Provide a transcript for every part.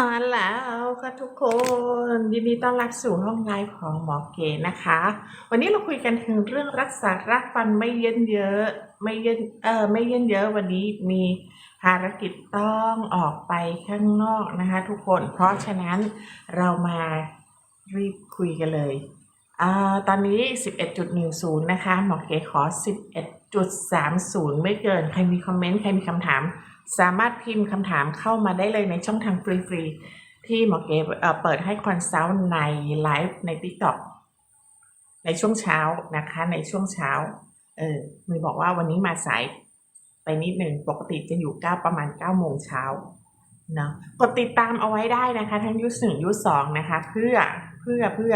มาแล้วค่ะทุกคนยินดีต้อนรับสู่ห้องไลฟ์ของหมอเก๋นะคะ วันนี้เราคุยกันถึงเรื่องรักษารากฟันไม่เยินเยอะ ไม่เยินเออไม่เยินเยอะวันนี้มีภารกิจต้องออกไปข้างนอกนะคะ ทุกคนเพราะฉะนั้นเรามารีบคุยกันเลยอ่าตอนนี้ 11.10 นะคะหมอเก๋ขอ 11.30 ไม่เกิน ใครมีคอมเมนต์ ใครมีคำถาม สามารถพิมพ์คำถามเข้ามาได้เลยในช่องทางฟรีๆ ที่หมอเก๋เอ่อเปิดให้คอนซัลท์ในไลฟ์ใน TikTok ในช่วงเช้านะคะ ในช่วงเช้า เออมีบอกว่าวันนี้มาสายไปนิดหนึ่งปกติจะอยู่เก้าประมาณ9ก้าโมงเช้าเนาะกดติดตามเอาไว้ได้นะคะ ทั้งยูสหนึ่งยูสองนะคะ เพื่อเพื่อเพื่อ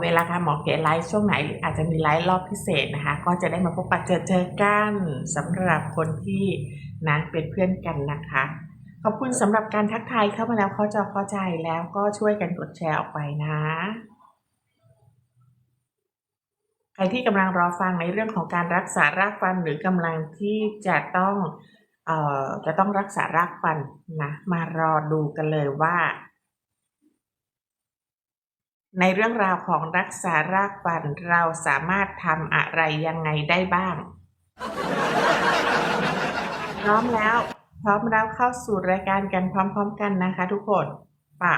เวลาการหมอเก๋ไลฟ์ช่วงไหนหรืออาจจะมีไลฟ์รอบพิเศษนะคะ ก็จะได้มาพบปะเจอเจอกันสำหรับคนที่นะเป็นเพื่อนกันนะคะ ขอบคุณสำหรับการทักทายเข้ามาแล้วเข้าใจเข้าใจแล้วก็ช่วยกันกดแชร์ออกไปนะใครที่กำลังรอฟังในเรื่องของการรักษารากฟันหรือกำลังที่จะต้องเอ่อจะต้องรักษารากฟันนะมารอดูกันเลยว่า ในเรื่องราวของรักษารากฟันเราสามารถทำอะไรยังไงได้บ้าง พร้อมแล้ว พร้อมแล้วเข้าสู่รายการกันพร้อม ๆ กันนะคะ ทุกคนป่ะ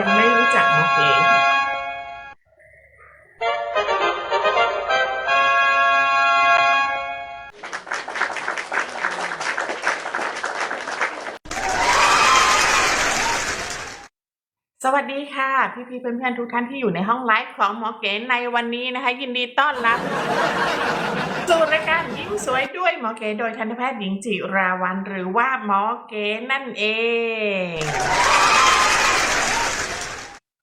ยังไม่รู้จักหมอเก๋ วัสดีค่ะ พี่ๆเพื่อนๆทุกท่านที่อยู่ในห้องไลฟ์ของหมอเก๋ในวันนี้นะคะ ยินดีต้อนรับสู่รายการยิ้มสวยด้วยหมอเก๋โดยทันตแพทย์หญิงจิราวัน หรือว่าหมอเก๋นั่นเอง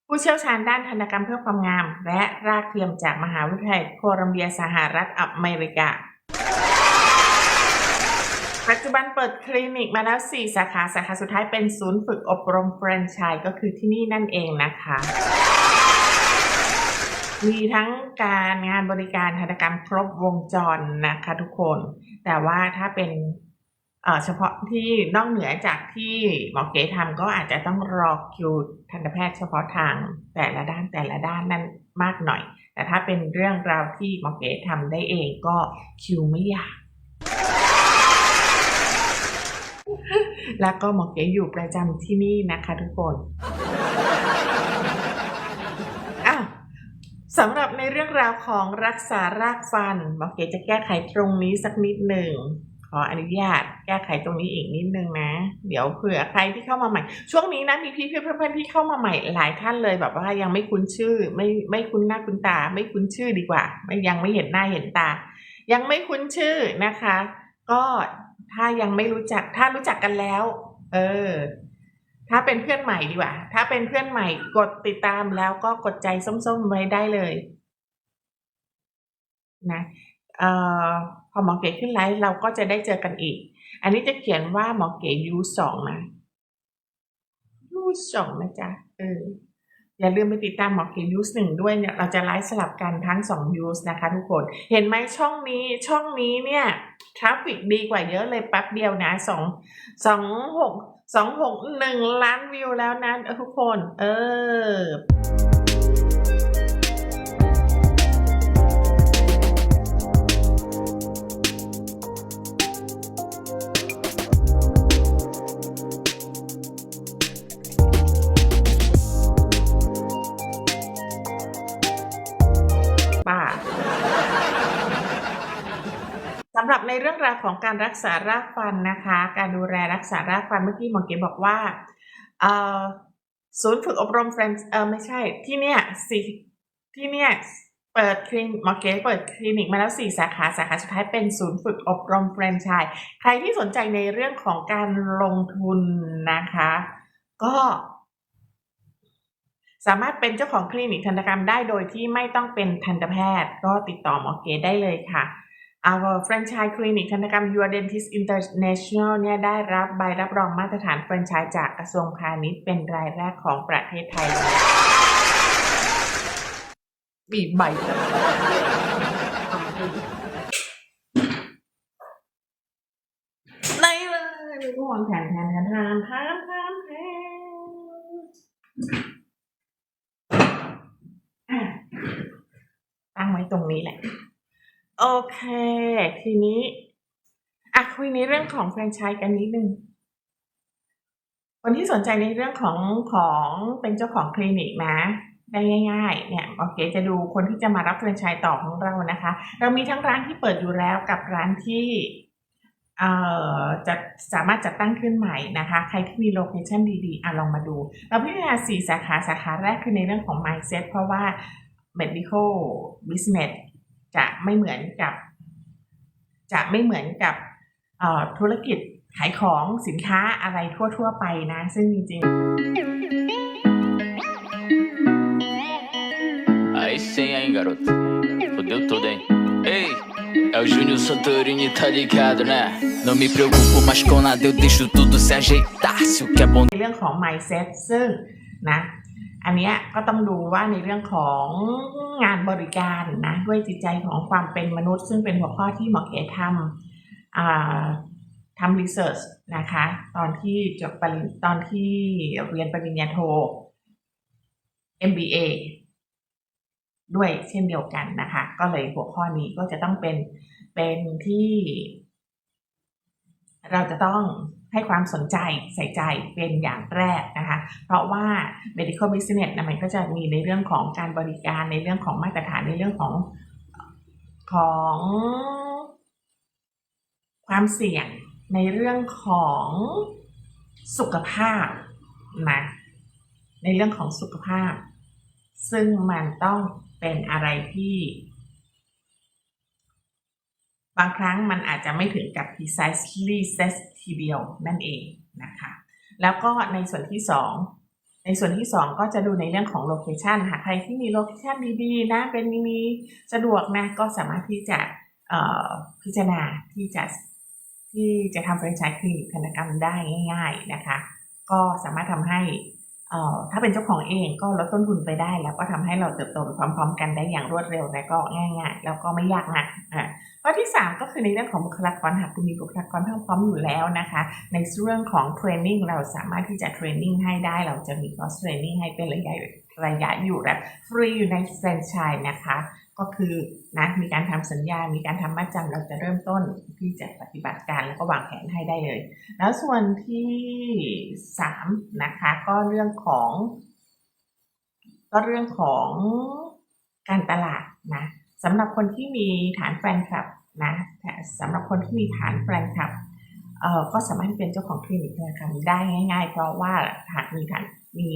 ผู้เชี่ยวชาญด้านทันตกรรมเพื่อความงาม และรากเทียมจากมหาวิทยาลัยโคลัมเบียสหรัฐอเมริกา ปัจจุบันเปิดคลินิกมาแล้ว 4 สาขา สาขาสุดท้ายเป็นศูนย์ฝึกอบรมแฟรนไชส์ก็คือที่นี่นั่นเองนะคะ มีทั้งการงานบริการทันตกรรมครบวงจรนะคะทุกคน แต่ว่าถ้าเป็นเอ่อเฉพาะที่นอกเหนือจากที่หมอเก๋ทำก็อาจจะต้องรอคิวทันตแพทย์เฉพาะทางแต่ละด้านแต่ละด้านนั้นมากหน่อย แต่ถ้าเป็นเรื่องราวที่หมอเก๋ทำได้เองก็คิวไม่ยาก แล้วก็หมอเก๋อยู่ประจำที่นี่นะคะทุกคนอ้าวสำหรับในเรื่องราวของรักษารากฟันหมอเก๋จะแก้ไขตรงนี้สักนิดหนึ่งขออนุญาตแก้ไขตรงนี้อีกนิดนึงนะ เดี๋ยวเผื่อใครที่เข้ามาใหม่ ช่วงนี้นะมีพี่เพื่อนๆที่เข้ามาใหม่หลายท่านเลยแบบว่ายังไม่คุ้นชื่อ ไม่ไม่คุ้นหน้าคุ้นตา ไม่คุ้นชื่อดีกว่า ไม่ยังไม่เห็นหน้าเห็นตา ยังไม่คุ้นชื่อนะคะ ก็ ถ้ายังไม่รู้จัก ถ้ารู้จักกันแล้ว เออ ถ้าเป็นเพื่อนใหม่ดีกว่า ถ้าเป็นเพื่อนใหม่กดติดตามแล้วก็กดใจส้มๆไว้ได้เลย นะเอ่อพอหมอเก๋ขึ้นไลฟ์เราก็จะได้เจอกันอีก อันนี้จะเขียนว่าหมอเก๋ยูสองนะยูสองนะจ๊ะเอออย่าลืมไปติดตามหมอเก๋ยูสหนึ่งด้วยเนี่ยเราจะไลฟ์สลับกันทั้งสองยูสนะคะทุกคน เห็นไหมช่องนี้ช่องนี้เนี่ย ทราฟฟิกดีกว่าเยอะเลยแป๊บเดียวนะสองสองหกสองหกหนึ่งล้านวิวแล้วนะเออทุกคน เออำหรับในเรื่องราวของการรักษารากฟันนะคะ การดูแลรักษารากฟันเมื่อกี้หมอเก๋บอกว่าศูนย์ฝึกอบรมแฟรนเออไม่ใช่ที่เนี่ยสี่ที่เนี่ยเปิดคลินิกหมอเก๋เปิดคลินิกมาแล้วสี่สาขาสาขาสุดท้ายเป็นศูนย์ฝึกอบรมแฟรนไชส์ใครที่สนใจในเรื่องของการลงทุนนะคะ ก็สามารถเป็นเจ้าของคลินิกทันตกรรมได้โดยที่ไม่ต้องเป็นทันตแพทย์ ก็ติดต่อหมอเก๋ได้เลยค่ะ our franchise clinic ธนกรรม Your Dentist International เนี่ยได้รับใบรับรองมาตรฐานแฟรนไชส์จากกระทรวงพาณิชย์เป็นรายแรกของประเทศไทยบีใบได้เลยก็วางแผนแผนแผนแผนแผนแผนนตั้งไว้ตรงนี้แหละ โอเค ทีนี้อะคุยในเรื่องของแฟรนไชส์กันนิดนึงคนที่สนใจในเรื่องของของเป็นเจ้าของคลินิกนะ ได้ง่าย ๆ เนี่ยโอเคจะดูคนที่จะมารับแฟรนไชส์ต่อของเรานะคะ เรามีทั้งร้านที่เปิดอยู่แล้วกับร้านที่จะสามารถจัดตั้งขึ้นใหม่นะคะ ใครที่มีโลเคชันดีๆอะลองมาดู เราพิจารณาสี่สาขาสาขาแรกคือในเรื่องของ mindset เพราะว่า medical business จะไม่เหมือนกับ จะไม่เหมือนกับเอ่อธุรกิจขายของสินค้าอะไรทั่ว ๆ ไปนะ ซึ่งจริง Aí sim, hein, garoto. Fudeu tudo, hein? Ei, é o Júnior Santorini, tá ligado, né? Não me preocupo mais com nada, eu deixo tudo se ajeitar. Se o que é bom ๆในเรื่องของ mindset ซึ่งนะ อันเนี้ยก็ต้องดูว่าในเรื่องของงานบริการนะด้วยจิตใจของความเป็นมนุษย์ ซึ่งเป็นหัวข้อที่หมอเก๋ทำทำรีเสิร์ชนะคะตอนที่จบปริญตอนที่เรียนปริญญาโท MBA ด้วยเช่นเดียวกันนะคะ ก็เลยหัวข้อนี้ก็จะต้องเป็นเป็นที่ เราจะต้อง ให้ความสนใจใส่ใจเป็นอย่างแรกนะคะ เพราะว่า medical business นะมันก็จะมีในเรื่องของการบริการในเรื่องของมาตรฐานในเรื่องของของความเสี่ยงในเรื่องของสุขภาพนะในเรื่องของสุขภาพ ซึ่งมันต้องเป็นอะไรที่ บางครั้งมันอาจจะไม่ถึงกับ precisely set ทีเดียวนั่นเองนะคะ แล้วก็ในส่วนที่สองในส่วนที่สองก็จะดูในเรื่องของโลเคชันหากใครที่มีโลเคชันดีๆนะเป็นมีสะดวกนะก็สามารถที่จะพิจารณาที่จะที่จะทำแฟรนไชส์คลินิกธนกรรมได้ง่าย ๆนะคะ ก็สามารถทำให้ ถ้าเป็นเจ้าของเองก็ลดต้นทุนไปได้ แล้วก็ทำให้เราเติบโตไปพร้อม ๆ กันได้อย่างรวดเร็วและก็ง่ายๆ แล้วก็ไม่ยากนักอ่าข้อที่ 3 ก็คือในเรื่องของบุคลากรหากคุณมีบุคลากรพร้อมอยู่แล้วนะคะ ในเรื่องของเทรนนิ่งเราสามารถที่จะเทรนนิ่งให้ได้ เราจะมีคอร์สเทรนนิ่งให้เป็นระยะระยะอยู่และฟรีอยู่ในแฟรนไชส์นะคะ ก็คือนะมีการทำสัญญา มีการทำมัดจำเราจะเริ่มต้นที่จะปฏิบัติการแล้วก็วางแผนให้ได้เลย แล้วส่วนที่3นะคะก็เรื่องของ ก็เรื่องของการตลาดนะสำหรับคนที่มีฐานแฟนคลับนะสำหรับคนที่มีฐานแฟนคลับเอ่อก็สามารถที่เป็นเจ้าของคลินิกธนาคารได้ง่าย ๆ เพราะว่าหากมีฐานมี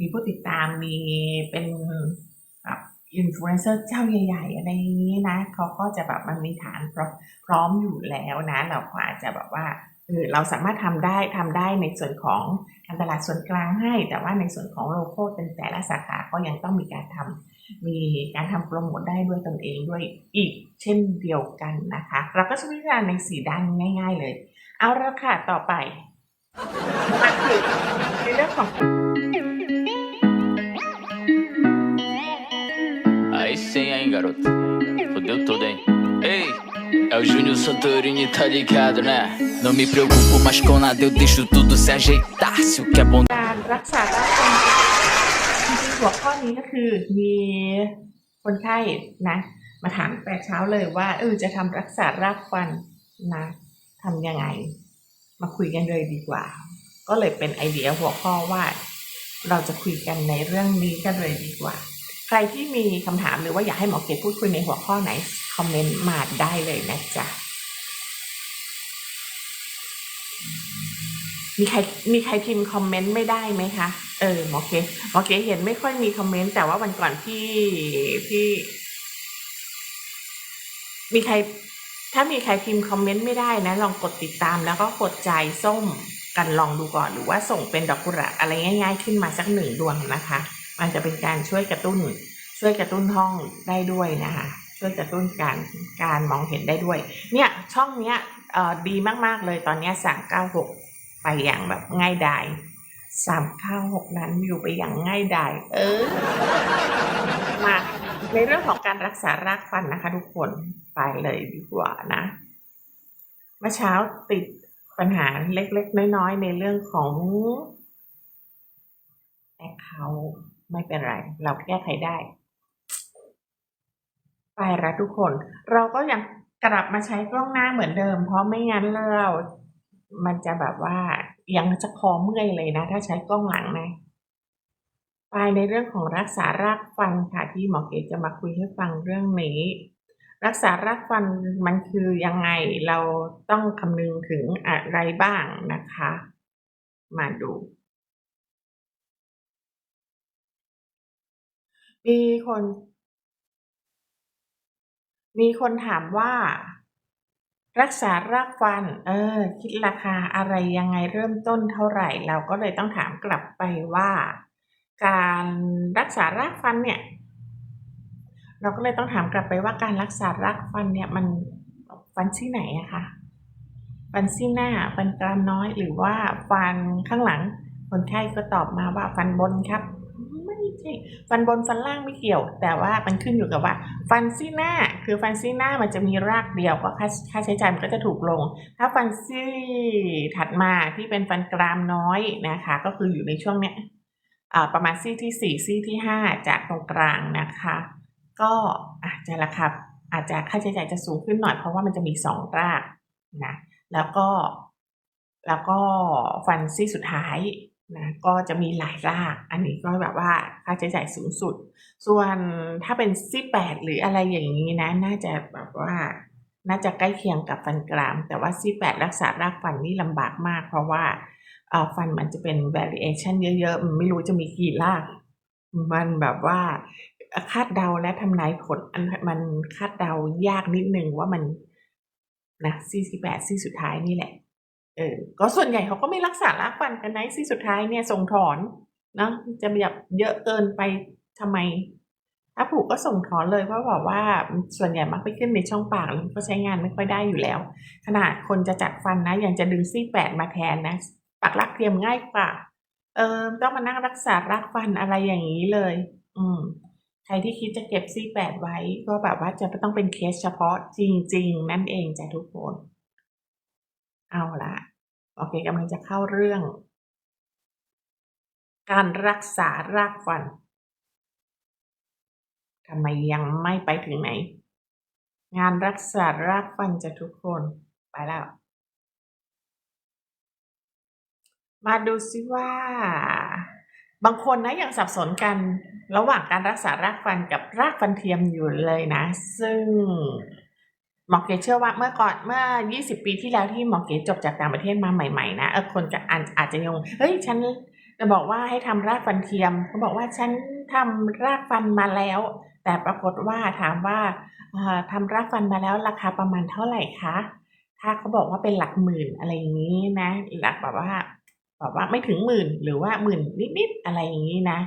มีผู้ติดตามมีเป็น อินฟลูเอนเซอร์เจ้าใหญ่ๆอะไรอย่างนี้นะเขาก็จะแบบมันมีฐานพร้อมพร้อมอยู่แล้วนะ เราก็อาจจะแบบว่าเออเราสามารถทำได้ทำได้ในส่วนของการตลาดส่วนกลางให้ แต่ว่าในส่วนของโลโก้เป็นแต่ละสาขาก็ยังต้องมีการทำมีการทำโปรโมทได้ด้วยตนเองด้วยอีกเช่นเดียวกันนะคะ เราก็จะพิจารณาในสีด้านง่าย ๆ เลย เอาละค่ะต่อไปมาถึงในเรื่องของ garoto. Fudeu tudo, hein? Ei, é o Júnior Santorini, tá ligado, né? Não me preocupo mais com nada, eu deixo tudo se ajeitar. Se o que é bom การรักษาร่างกายจริงๆหัวข้อนี้ก็คือมีคนไข้นะ มาถามแต่เช้าเลยว่าเออจะทำรักษารากฟันนะทำยังไง มาคุยกันเลยดีกว่า ก็เลยเป็นไอเดียหัวข้อว่า เราจะคุยกันในเรื่องนี้กันเลยดีกว่า ใครที่มีคำถามหรือว่าอยากให้หมอเกดพูดคุยในหัวข้อไหน คอมเมนต์มาได้เลยนะจ๊ะ มีใครมีใครพิมพ์คอมเมนต์ไม่ได้ไหมคะ เออหมอเกหมอเกเห็นไม่ค่อยมีคอมเมนต์แต่ว่าวันก่อนที่ที่ มีใคร ถ้ามีใครพิมพ์คอมเมนต์ไม่ได้นะ ลองกดติดตามแล้วก็กดใจส้มกันลองดูก่อนหรือว่าส่งเป็นดอกกุหลาบอะไรง่าย ๆ ขึ้นมาสักหนึ่งดวงนะคะ มันจะเป็นการช่วยกระตุ้น ช่วยกระตุ้นห้องได้ด้วยนะคะช่วยกระตุ้นการการมองเห็นได้ด้วย เนี่ยช่องเนี้ยเอ่อดีมากๆเลยตอนเนี้สามเก้าหกไปอย่างแบบง่ายดายสามเก้าหกนั้นอยู่ไปอย่างง่ายดายเออมาในเรื่องของการรักษารากฟันนะคะ ทุกคนไปเลยดีกว่านะเมื่อเช้าติดปัญหาเล็กๆ น้อยๆ ในเรื่องของแอคเคาท์ ไม่เป็นไร เราแก้ไขได้ ไปละทุกคน เราก็ยังกลับมาใช้กล้องหน้าเหมือนเดิม เพราะไม่งั้นเรามันจะแบบว่ายังจะคอเมื่อยเลยนะ ถ้าใช้กล้องหลังนะไปในเรื่องของรักษารากฟันค่ะที่หมอเกดจะมาคุยให้ฟังเรื่องนี้ รักษารากฟันมันคือยังไงเราต้องคำนึงถึงอะไรบ้างนะคะ มาดู มีคน มีคนถามว่า รักษารากฟัน เออ คิดราคาอะไรยังไงเริ่มต้นเท่าไหร่ เราก็เลยต้องถามกลับไปว่า การรักษารากฟันเนี่ย เราก็เลยต้องถามกลับไปว่าการรักษารากฟันเนี่ยมันฟันซี่ไหนอะคะฟันซี่หน้าฟันกรามน้อยหรือว่าฟันข้างหลังคนไข้ก็ตอบมาว่าฟันบนครับ ใช่ฟันบนฟันล่างไม่เกี่ยว แต่ว่ามันขึ้นอยู่กับว่า ฟันซี่หน้าคือฟันซี่หน้ามันจะมีรากเดียวก็ค่าค่าใช้จ่ายมันก็จะถูกลง ถ้าฟันซี่ถัดมาที่เป็นฟันกรามน้อยนะคะ ก็คืออยู่ในช่วงเนี้ยประมาณซี่ที่สี่ซี่ที่ห้าจากตรงกลางนะคะ ก็อาจจะราคาอาจจะค่าใช้จ่ายจะสูงขึ้นหน่อยเพราะว่ามันจะมีสองรากนะแล้วก็แล้วก็ฟันซี่สุดท้าย นะก็จะมีหลายราก อันนี้ก็แบบว่าค่าใช้จ่ายสูงสุด ส่วนถ้าเป็นซี่แปดหรืออะไรอย่างนี้นะ น่าจะแบบว่า น่าจะใกล้เคียงกับฟันกราม แต่ว่าซี่แปดรักษารากฟันนี่ลำบากมาก เพราะว่าเอ่อฟันมันจะเป็น variation เยอะๆ มันไม่รู้จะมีกี่ราก มันแบบว่าคาดเดาและทำนายผลมันคาดเดายากนิดนึงว่ามันนะซี่สิบแปดซี่สุดท้ายนี่แหละ เออก็ส่วนใหญ่เขาก็ไม่รักษารากฟันกันนะซี่สุดท้ายเนี่ยส่งถอนนะจะแบบเยอะเกินไปทำไม ถ้าผูกก็ส่งถอนเลยเพราะบอกว่าส่วนใหญ่มักไปขึ้นในช่องปากแล้วก็ใช้งานไม่ค่อยได้อยู่แล้ว ขนาดคนจะจัดฟันนะยังจะดึงซี่แปดมาแทนนะปักรักเทียมง่ายกว่าเออต้องมานั่งรักษารากฟันอะไรอย่างนี้เลย อืมใครที่คิดจะเก็บซี่แปดไว้ ก็แบบว่าจะต้องเป็นเคสเฉพาะจริง ๆ นั่นเองจ้ะทุกคน เอาละโอเคกำลังจะเข้าเรื่อง การรักษารากฟันทำไมยังไม่ไปถึงไหน งานรักษารากฟันจะทุกคนไปแล้ว มาดูซิว่า บางคนนะยังสับสนกันระหว่างการรักษารากฟันกับรากฟันเทียมอยู่เลยนะ ซึ่ง หมอเกดเชื่อว่าเมื่อก่อนเมื่อ 20 ปีที่แล้วที่หมอเกดจบจากต่างประเทศมาใหม่ๆนะเออคนจะอาจอาจจะยงเฮ้ยฉันจะบอกว่าให้ทำรากฟันเทียมเขาบอกว่าฉันทำรากฟันมาแล้ว แต่ปรากฏว่าถามว่าเอ่อทำรากฟันมาแล้วราคาประมาณเท่าไหร่คะถ้าเขาบอกว่าเป็นหลักหมื่นอะไรอย่างนี้นะหลักแบบว่าแบบว่าไม่ถึงหมื่นหรือว่าหมื่นนิดๆอะไรอย่างนี้นะ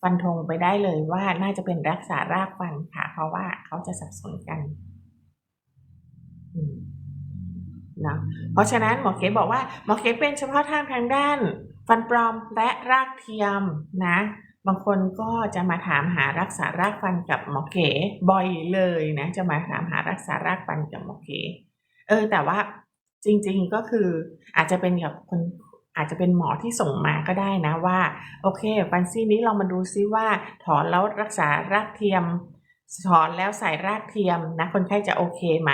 ฟันธงไปได้เลยว่าน่าจะเป็นรักษารากฟันค่ะ เพราะว่าเขาจะสับสนกัน นะเพราะฉะนั้นหมอเก๋บอกว่าหมอเก๋เป็นเฉพาะทางทางด้าน ฟันปลอมและรากเทียมนะ บางคนก็จะมาถามหารักษารากฟันกับหมอเก๋บ่อยเลยนะ จะมาถามหารักษารากฟันกับหมอเก๋เออแต่ว่าจริงๆก็คืออาจจะเป็นกับคนอาจจะเป็นหมอที่ส่งมาก็ได้นะว่า โอเคฟันซี่นี้ลองมาดูซิว่าถอนแล้วรักษารากเทียม ถอนแล้วใส่รากเทียมนะคนไข้จะโอเคไหม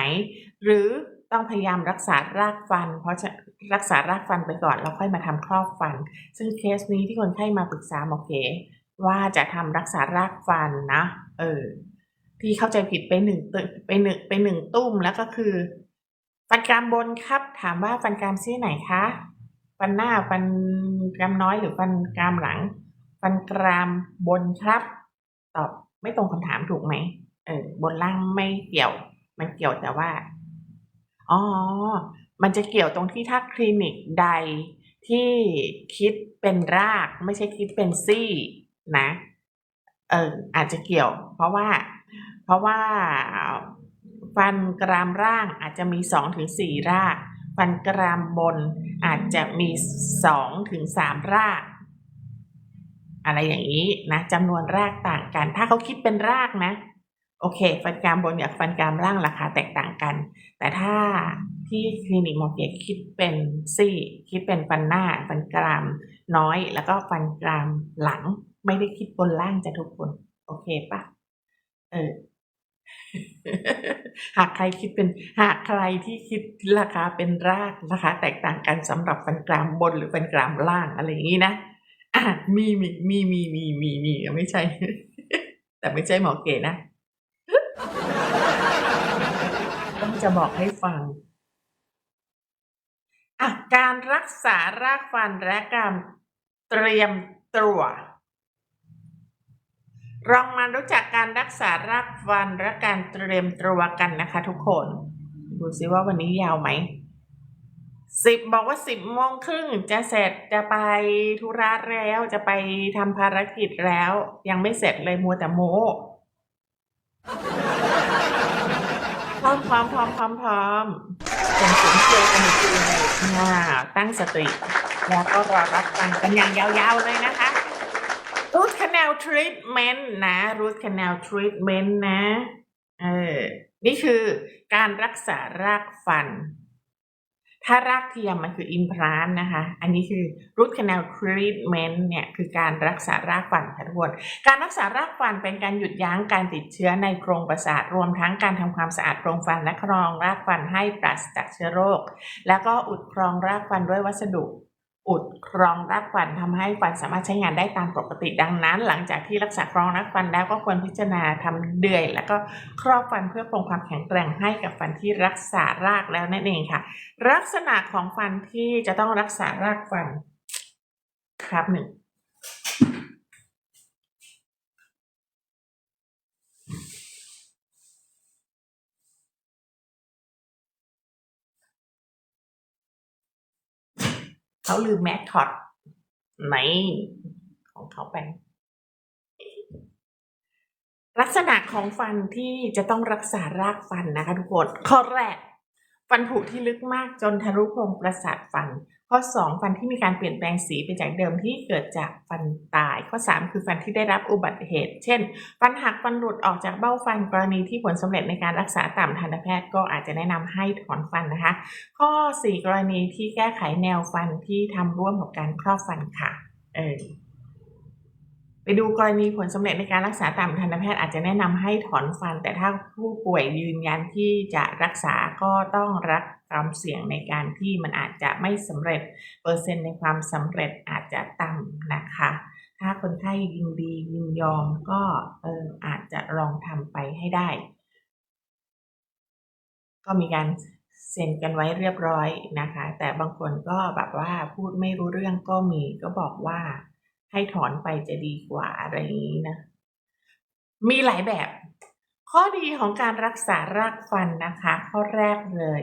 หรือต้องพยายามรักษารากฟัน เพราะจะรักษารากฟันไปก่อนแล้วค่อยมาทำครอบฟัน ซึ่งเคสนี้ที่คนไข้มาปรึกษาหมอเก๋ว่าจะทำรักษารากฟันนะ เออ ที่เข้าใจผิดไปหนึ่งตึไปหนึ่งไปหนึ่งตุ้มแล้วก็คือ ฟันกรามบนครับ ถามว่าฟันกรามซี่ไหนคะ ฟันหน้าฟันกรามน้อยหรือฟันกรามหลัง ฟันกรามบนครับ ตอบ ไม่ตรงคำถามถูกไหมเออบนล่างไม่เกี่ยว มันเกี่ยวแต่ว่าอ๋อมันจะเกี่ยวตรงที่ถ้าคลินิกใดที่คิดเป็นรากไม่ใช่คิดเป็นซี่นะเอออาจจะเกี่ยว เพราะว่า เพราะว่าฟันกรามล่างอาจจะมีสองถึงสี่ราก ฟันกรามบนอาจจะมีสองถึงสามราก อะไรอย่างนี้นะจำนวนรากต่างกัน ถ้าเขาคิดเป็นรากนะ โอเค ฟันกรามบนกับฟันกรามล่างราคาแตกต่างกัน แต่ถ้าที่คลินิกหมอเกตคิดเป็นซี่ คิดเป็นฟันหน้า ฟันกรามน้อย แล้วก็ฟันกรามหลัง ไม่ได้คิดบนล่างจะทุกคน โอเคปะเออหากใครคิดเป็นหากใครที่คิดราคาเป็นรากราคาแตกต่างกันสำหรับฟันกรามบนหรือฟันกรามล่างอะไรอย่างนี้นะ อะมีมีมีมีมีมีมีไม่ใช่ แต่ไม่ใช่หมอเก๋นะต้องจะบอกให้ฟังอะการรักษารากฟันและการเตรียมตัวลองมารู้จักการรักษารากฟันและการเตรียมตัวกันนะคะทุกคน ดูซิว่าวันนี้ยาวไหม สิบบอกว่าสิบโมงครึ่งจะเสร็จจะไปธุระแล้วจะไปทำภารกิจแล้ว ยังไม่เสร็จเลยมัวแต่โมพร้อมพร้อมพร้อมพร้อมพร้อมเป็นเสียงเชียร์กันอีกทีหนึ่งอ่าตั้งสติ แล้วก็รอรับฟังกันอย่างยาวๆเลยนะคะ root canal treatment นะ root canal treatment นะเออนี่คือการรักษารากฟัน ถ้ารากเทียมมันคืออินพรานนะคะ อันนี้คือ root canal treatment เนี่ยคือการรักษารากฟันค่ะทุกคนการรักษารากฟันเป็นการหยุดยั้งการติดเชื้อในโครงประสาท รวมทั้งการทำความสะอาดโครงฟันและครองรากฟันให้ปราศจากเชื้อโรค แล้วก็อุดครองรากฟันด้วยวัสดุ อุดครองรักฟันทำให้ฟันสามารถใช้งานได้ตามปกติดังนั้น หลังจากที่รักษาครองรักฟันแล้วก็ควรพิจารณาทำเดือย แล้วก็ครอบฟันเพื่อคงความแข็งแกร่งให้กับฟันที่รักษารากแล้วนั่นเองค่ะ ลักษณะของฟันที่จะต้องรักษารากฟันครับหนึ่ง เขาลืมแมททอดไหนของเขาไปลักษณะของฟันที่จะต้องรักษารากฟันนะคะทุกคน ข้อแรก ฟันผุที่ลึกมากจนทะลุโพรงประสาทฟัน ข้อ 2 ฟันที่มีการเปลี่ยนแปลงสีไปจากเดิมที่เกิดจากฟันตาย ข้อ 3 คือฟันที่ได้รับอุบัติเหตุ เช่น ฟันหักฟันหลุดออกจากเบ้าฟันกรณีที่ผลสำเร็จในการรักษาตามทันตแพทย์ก็อาจจะแนะนำให้ถอนฟันนะคะ ข้อ 4 กรณีที่แก้ไขแนวฟันที่ทำร่วมกับการครอบฟันค่ะ เออ ไปดูกรณีผลสำเร็จในการรักษาตามทันตแพทย์อาจจะแนะนำให้ถอนฟัน แต่ถ้าผู้ป่วยยืนยันที่จะรักษาก็ต้องรับความเสี่ยงในการที่มันอาจจะไม่สำเร็จ เปอร์เซ็นต์ในความสำเร็จอาจจะต่ำนะคะ ถ้าคนไข้ยินดียินยอมก็เอออาจจะลองทำไปให้ได้ ก็มีการเซ็นกันไว้เรียบร้อยนะคะ แต่บางคนก็แบบว่าพูดไม่รู้เรื่องก็มีก็บอกว่า ให้ถอนไปจะดีกว่าอะไรอย่างนี้นะ มีหลายแบบ ข้อดีของการรักษารากฟันนะคะ ข้อแรกเลย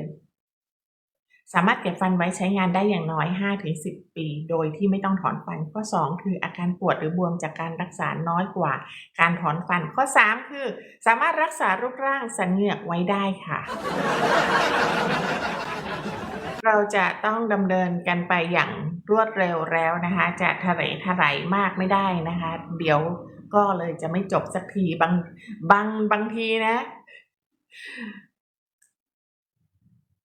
สามารถเก็บฟันไว้ใช้งานได้อย่างน้อย 5-10 ปี โดยที่ไม่ต้องถอนฟัน ข้อ 2 คืออาการปวดหรือบวมจากการรักษาน้อยกว่า การถอนฟัน ข้อ 3 คือ สามารถรักษารูปร่างสันเหงือกไว้ได้ค่ะ เราจะต้องดำเนินกันไปอย่างรวดเร็วแล้วนะคะ จะทะเลทลายมากไม่ได้นะคะ เดี๋ยวก็เลยจะไม่จบสักทีบางบางบางทีนะ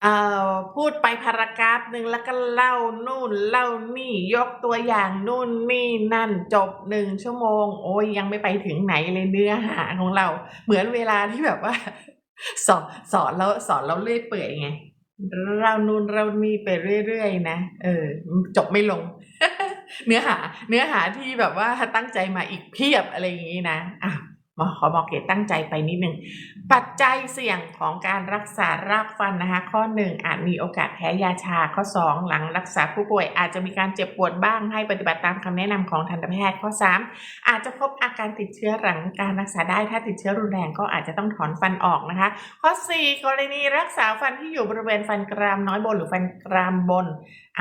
เอ่อพูดไปพารากราฟหนึ่งแล้วก็เล่านู่นเล่านี่ยกตัวอย่างนู่นนี่นั่นจบหนึ่งชั่วโมง โอ้ยยังไม่ไปถึงไหนเลยเนื้อหาของเรา เหมือนเวลาที่แบบว่า สอนสอนแล้วสอนเราเลื่อยเปื่อยไง เรานู่นเรานี่ไปเรื่อยๆนะเออ จบไม่ลง เนื้อหา เนื้อหาที่แบบว่าตั้งใจมาอีกเพียบอะไรอย่างนี้นะอะ หมอขอบอกเกตตั้งใจไปนิดนึง ปัจจัยเสี่ยงของการรักษารากฟันนะคะ ข้อ 1 อาจมีโอกาสแพ้ยาชา ข้อ 2 หลังรักษาผู้ป่วย อาจจะมีการเจ็บปวดบ้างให้ปฏิบัติตามคำแนะนำของทันตแพทย์ ข้อ 3 อาจจะพบอาการติดเชื้อหลังการรักษาได้ถ้าติดเชื้อรุนแรงก็อาจจะต้องถอนฟันออกนะคะ ข้อ 4 กรณีรักษาฟันที่อยู่บริเวณฟันกรามน้อยบนหรือฟันกรามบน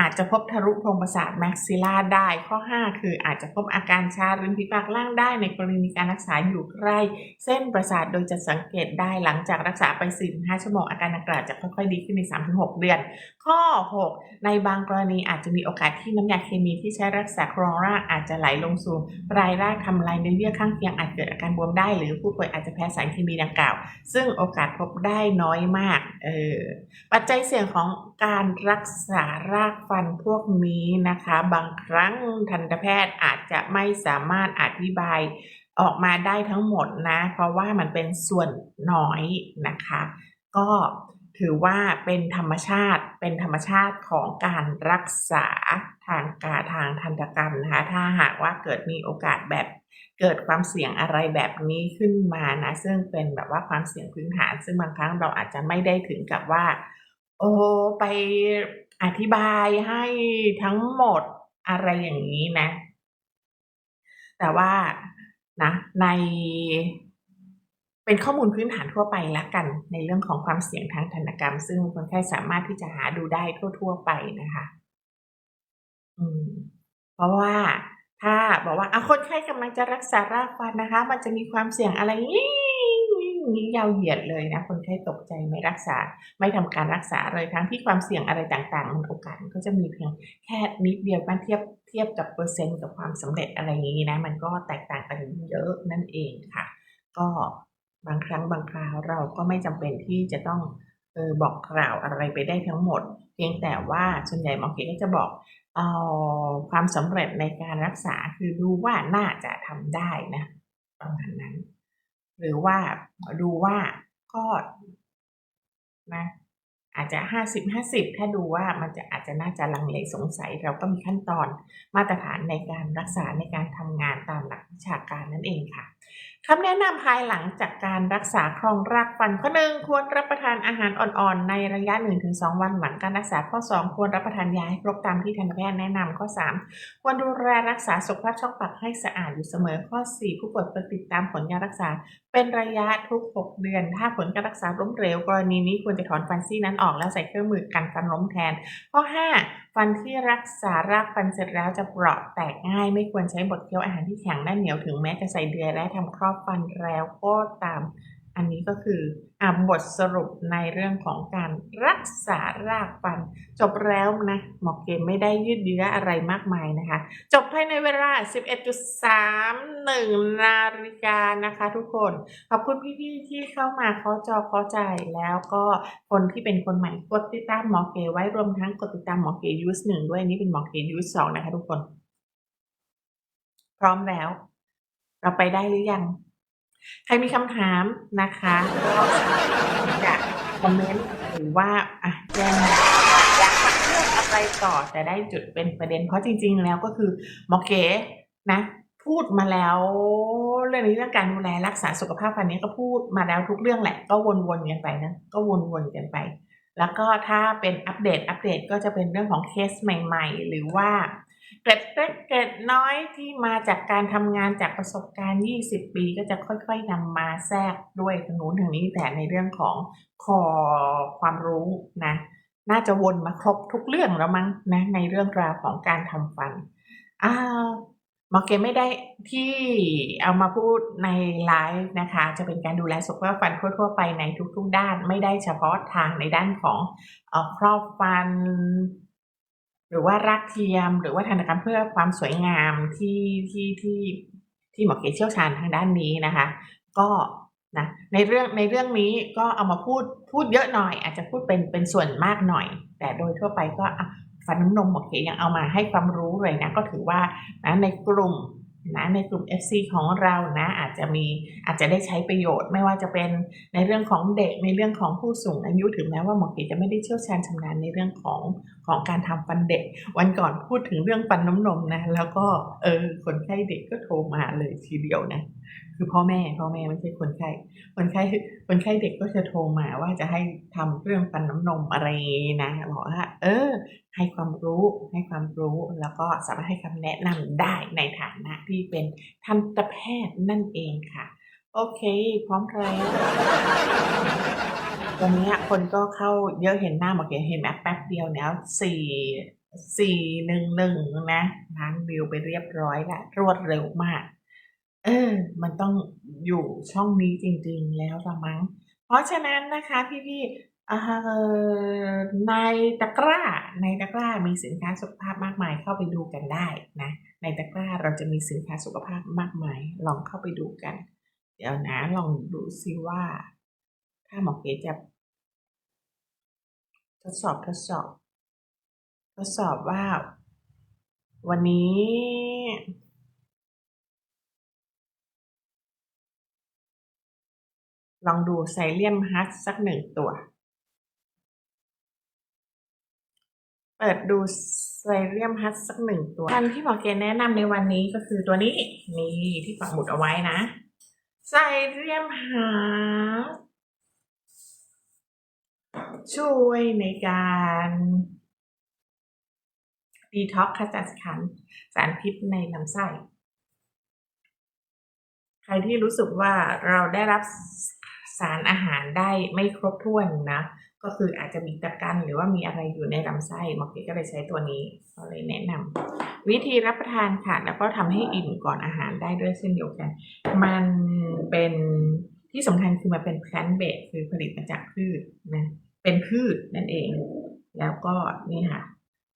อาจจะพบทะลุโพรงประสาทแม็กซิลลาได้ ข้อ 5 คืออาจจะพบอาการชาริมฝีปากล่างได้ในกรณีการรักษาอยู่ใกล้ เส้นประสาทโดยจะสังเกตได้หลังจากรักษาไป 4-5 ชั่วโมงอาการดังกล่าวจะค่อยๆดีขึ้นใน 3-6 เดือน ข้อ 6 ในบางกรณีอาจจะมีโอกาสที่น้ำยาเคมีที่ใช้รักษาโครงรากอาจจะไหลลงสู่ปลายรากทำลายเนื้อเยื่อข้างเคียงอาจเกิดอาการบวมได้ หรือผู้ป่วยอาจจะแพ้สารเคมีดังกล่าว ซึ่งโอกาสพบได้น้อยมากเออปัจจัยเสี่ยงของ การรักษารากฟันพวกนี้นะคะ บางครั้งทันตแพทย์อาจจะไม่สามารถอธิบายออกมาได้ทั้งหมดนะ เพราะว่ามันเป็นส่วนน้อยนะคะ ก็ถือว่าเป็นธรรมชาติเป็นธรรมชาติของการรักษาทางการทางทันตกรรมนะคะ ถ้าหากว่าเกิดมีโอกาสแบบเกิดความเสี่ยงอะไรแบบนี้ขึ้นมานะ ซึ่งเป็นแบบว่าความเสี่ยงพื้นฐาน ซึ่งบางครั้งเราอาจจะไม่ได้ถึงกับว่า โอ้ไปอธิบายให้ทั้งหมดอะไรอย่างนี้นะ แต่ว่านะในเป็นข้อมูลพื้นฐานทั่วไปละกัน ในเรื่องของความเสี่ยงทางทันกรรม ซึ่งคนไข้สามารถที่จะหาดูได้ทั่ว ๆ ไปนะคะ อืม เพราะว่าถ้าบอกว่าอะคนไข้กำลังจะรักษารากฟันนะคะ มันจะมีความเสี่ยงอะไรนี้ งี้งี้ยาวเหยียดเลยนะคนไข้ตกใจไม่รักษาไม่ทำการรักษาเลยทั้งที่ความเสี่ยงอะไรต่างๆ มันโอกาสก็จะมีเพียงแค่นิดเดียวมันเทียบเทียบกับเปอร์เซ็นต์กับความสำเร็จอะไรอย่างนี้นะ มันก็แตกต่างกันเยอะนั่นเองค่ะ ก็บางครั้งบางคราวเราก็ไม่จำเป็นที่จะต้องเออบอกกล่าวอะไรไปได้ทั้งหมด เพียงแต่ว่าส่วนใหญ่หมอเกก็จะบอกเอาความสำเร็จในการรักษาคือดูว่าน่าจะทำได้นะประมาณนั้น หรือว่าดูว่าก็นะอาจจะห้าสิบห้าสิบถ้าดูว่ามันจะอาจจะน่าจะลังเลสงสัยเราก็มีขั้นตอนมาตรฐานในการรักษาในการทำงานตามหลักวิชาการนั่นเองค่ะคำแนะนำภายหลังจากการรักษาครองรากฟันข้อหนึ่งควรรับประทานอาหารอ่อนๆ ในระยะ 1-2 วันหลังการรักษาข้อ 2 ควรรับประทานยาให้ครบตามที่ทันตแพทย์แนะนำข้อ 3 ควรดูแลรักษาสุขภาพช่องปากให้สะอาดอยู่เสมอข้อ 4 ผู้ป่วยควรติดตามผลยารักษา เป็นระยะทุก 6 เดือน ถ้าผลการรักษาล้มเหลวกรณีนี้ควรจะถอนฟันซี่นั้นออกแล้วใส่เครื่องมือกันฟันล้มแทน ข้อ 5 ฟันที่รักษารากฟันเสร็จแล้วจะเปราะแตกง่าย ไม่ควรใช้บดเคี้ยวอาหารที่แข็งและเหนียวถึงแม้จะใส่เดือยและทำครอบฟันแล้วก็ตาม อันนี้ก็คืออ่าบทสรุปในเรื่องของการรักษารากฟัน จบแล้วนะหมอเกมไม่ได้ยืดเยื้ออะไรมากมายนะคะ จบภายในเวลา 11.31 นาฬิกานะคะทุกคน ขอบคุณพี่ๆที่เข้ามาเคาะจอเคาะใจแล้วก็คนที่เป็นคนใหม่กดติดตามหมอเกไว้รวมทั้งกดติดตามหมอเกยูสหนึ่งด้วยนี่เป็นหมอเกยูสสองนะคะทุกคน พร้อมแล้ว เราไปได้หรือยัง ใครมีคำถามนะคะก็จะคอมเมนต์หรือว่าอะแจ้งอยากฟังเรื่องอะไรต่อจะได้จุดเป็นประเด็น เพราะจริง ๆ แล้วก็คือหมอเก๋นะพูดมาแล้วเรื่องนี้เรื่องการดูแลรักษาสุขภาพฟันนี้ก็พูดมาแล้วทุกเรื่องแหละ ก็วนๆกันไปนะก็วนๆกันไป แล้วก็ถ้าเป็นอัปเดตอัปเดตก็จะเป็นเรื่องของเคสใหม่ ๆ หรือว่า เกร็ดเล็กเกร็ดน้อยที่มาจากการทำงานจากประสบการณ์ 20 ปีก็จะค่อยๆนำมาแทรกด้วยทางนู้นทางนี้แต่ในเรื่องของคอความรู้นะน่าจะวนมาครบทุกเรื่องแล้วมั้งนะในเรื่องราวของการทำฟันอ่าหมอเกไม่ได้ที่เอามาพูดในไลฟ์นะคะ จะเป็นการดูแลสุขภาพฟันทั่วๆไปในทุกๆ ด้าน ไม่ได้เฉพาะทางในด้านของอครอบฟัน หรือว่ารักเทียม หรือว่าทันตกรรมเพื่อความสวยงามที่ที่ที่ที่หมอเกเชี่ยวชาญทางด้านนี้นะคะ ก็นะในเรื่องในเรื่องนี้ก็เอามาพูดพูดเยอะหน่อย อาจจะพูดเป็นเป็นส่วนมากหน่อย แต่โดยทั่วไปก็ฟันน้ำนมหมอเกยังเอามาให้ความรู้เลยนะก็ถือว่านะในกลุ่ม นะในกลุ่ม FC ของเรานะอาจจะมีอาจจะได้ใช้ประโยชน์ไม่ว่าจะเป็นในเรื่องของเด็กในเรื่องของผู้สูงอายุถึงแม้ว่าหมอเกจะไม่ได้เชี่ยวชาญชำนาญในเรื่องของของการทำฟันเด็ก วันก่อนพูดถึงเรื่องฟันน้ำนมนะแล้วก็เออคนไข้เด็กก็โทรมาเลยทีเดียวนะคือพ่อแม่พ่อแม่ไม่ใช่คนไข้คนไข้คนไข้เด็กก็จะโทรมาว่าจะให้ทำเรื่องฟันน้ำนมอะไรนะบอกว่าเออ ให้ความรู้ให้ความรู้แล้วก็สามารถให้คำแนะนำได้ในฐานะที่เป็นทันตแพทย์นั่นเองค่ะ โอเค พร้อมแล้ววันนี้คนก็เข้าเยอะเห็นหน้าหมอเก๋เห็นแอปแป๊บเดียวแล้วสี่สี่หนึ่งหนึ่งนะล้านวิวไปเรียบร้อยละรวดเร็วมาก เออ มันต้องอยู่ช่องนี้จริงๆแล้วละมั้ง เพราะฉะนั้นนะคะพี่ๆ ในตะกร้าในตะกร้ามีสินค้าสุขภาพมากมายเข้าไปดูกันได้นะในตะกร้าเราจะมีสินค้าสุขภาพมากมาย ลองเข้าไปดูกัน เดี๋ยวนะลองดูซิว่า ถ้าหมอเก๋จะ ทดสอบทดสอบ ทดสอบว่า วันนี้ลองดูไซเลียมฮัทสักหนึ่งตัว เปิดดูไซเลียมฮัทสักหนึ่งตัวอันที่หมอเกณแนะนำในวันนี้ก็คือตัวนี้ นี่ที่ปักหมุดเอาไว้นะไซเลียมฮัทช่วยในการดีท็อกขจัดขันสารพิษในลำไส้ ใครที่รู้สึกว่าเราได้รับสารอาหารได้ไม่ครบถ้วนนะ ก็คืออาจจะมีตะกันหรือว่ามีอะไรอยู่ในลำไส้หมอเก๋ก็เลยใช้ตัวนี้ก็เลยแนะนำวิธีรับประทานค่ะ แล้วก็ทำให้อิ่มก่อนอาหารได้ด้วยเช่นเดียวกัน มันเป็นที่สำคัญคือมันเป็น plant based คือผลิตมาจากพืชนะเป็นพืชนั่นเอง แล้วก็นี่ค่ะ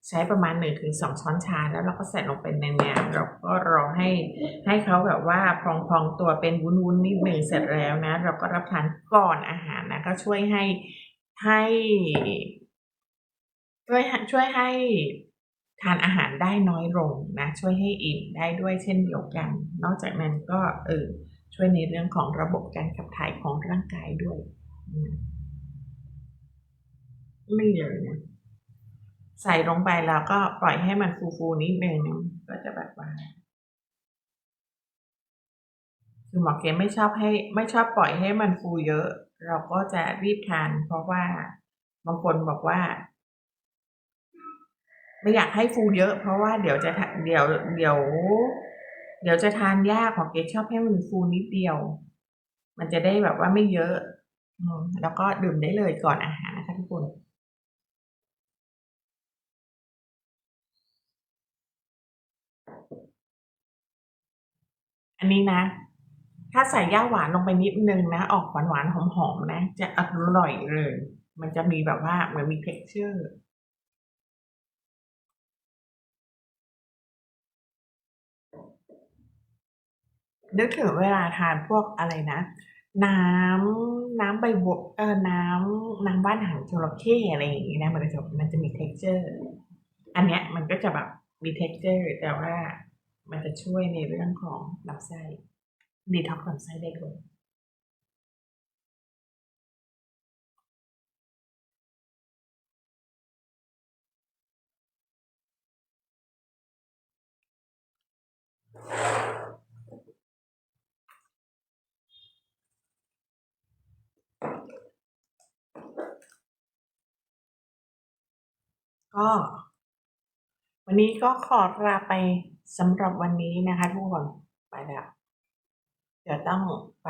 ใช้ประมาณหนึ่งถึงสองช้อนชาแล้วเราก็ใส่ลงไปในน้ำเราก็รอให้ให้เขาแบบว่าพองๆตัวเป็นวุ้นๆนิดหนึ่งเสร็จแล้วนะ เราก็รับทานก่อนอาหารนะ ก็ช่วยให้ ให้ช่วยช่วยให้ทานอาหารได้น้อยลงนะ ช่วยให้อิ่มได้ด้วยเช่นเดียวกัน นอกจากนั้นก็เออช่วยในเรื่องของระบบการขับถ่ายของร่างกายด้วย ไม่เยอะนะใส่ลงไปแล้วก็ปล่อยให้มันฟูๆนิดนึงนะก็จะแบบว่าคือหมอเกมไม่ชอบให้ ไม่ชอบปล่อยให้มันฟูเยอะ เราก็จะรีบทาน เพราะว่าบางคนบอกว่า ไม่อยากให้ฟูเยอะ เพราะว่าเดี๋ยวจะเดี๋ยวเดี๋ยว เดี๋ยวจะทานยากหมอเกชอบให้มันฟูนิดเดียว มันจะได้แบบว่าไม่เยอะแล้วก็ดื่มได้เลยก่อนอาหารนะคะทุกคนอันนี้นะ ถ้าใส่ย่าหวานลงไปนิดนึงนะ ออกหวานหวานๆหอมๆนะ จะอร่อยเลย มันจะมีแบบว่าเหมือนมี texture นึกถึงเวลาทานพวกอะไรนะ น้ำน้ำใบบัวเออน้ำน้ำบ้านหางจระเข้อะไรอย่างงี้นะมันจะมันจะมี texture อันเนี้ยมันก็จะแบบมี texture แต่ว่ามันจะช่วยในเรื่องของลำไส้ ดีท็อกลำไส้ได้ด้วยก็วันนี้ก็ขอลาไปสำหรับวันนี้นะคะทุกคน ไปแล้ว เดี๋ยวต้องไป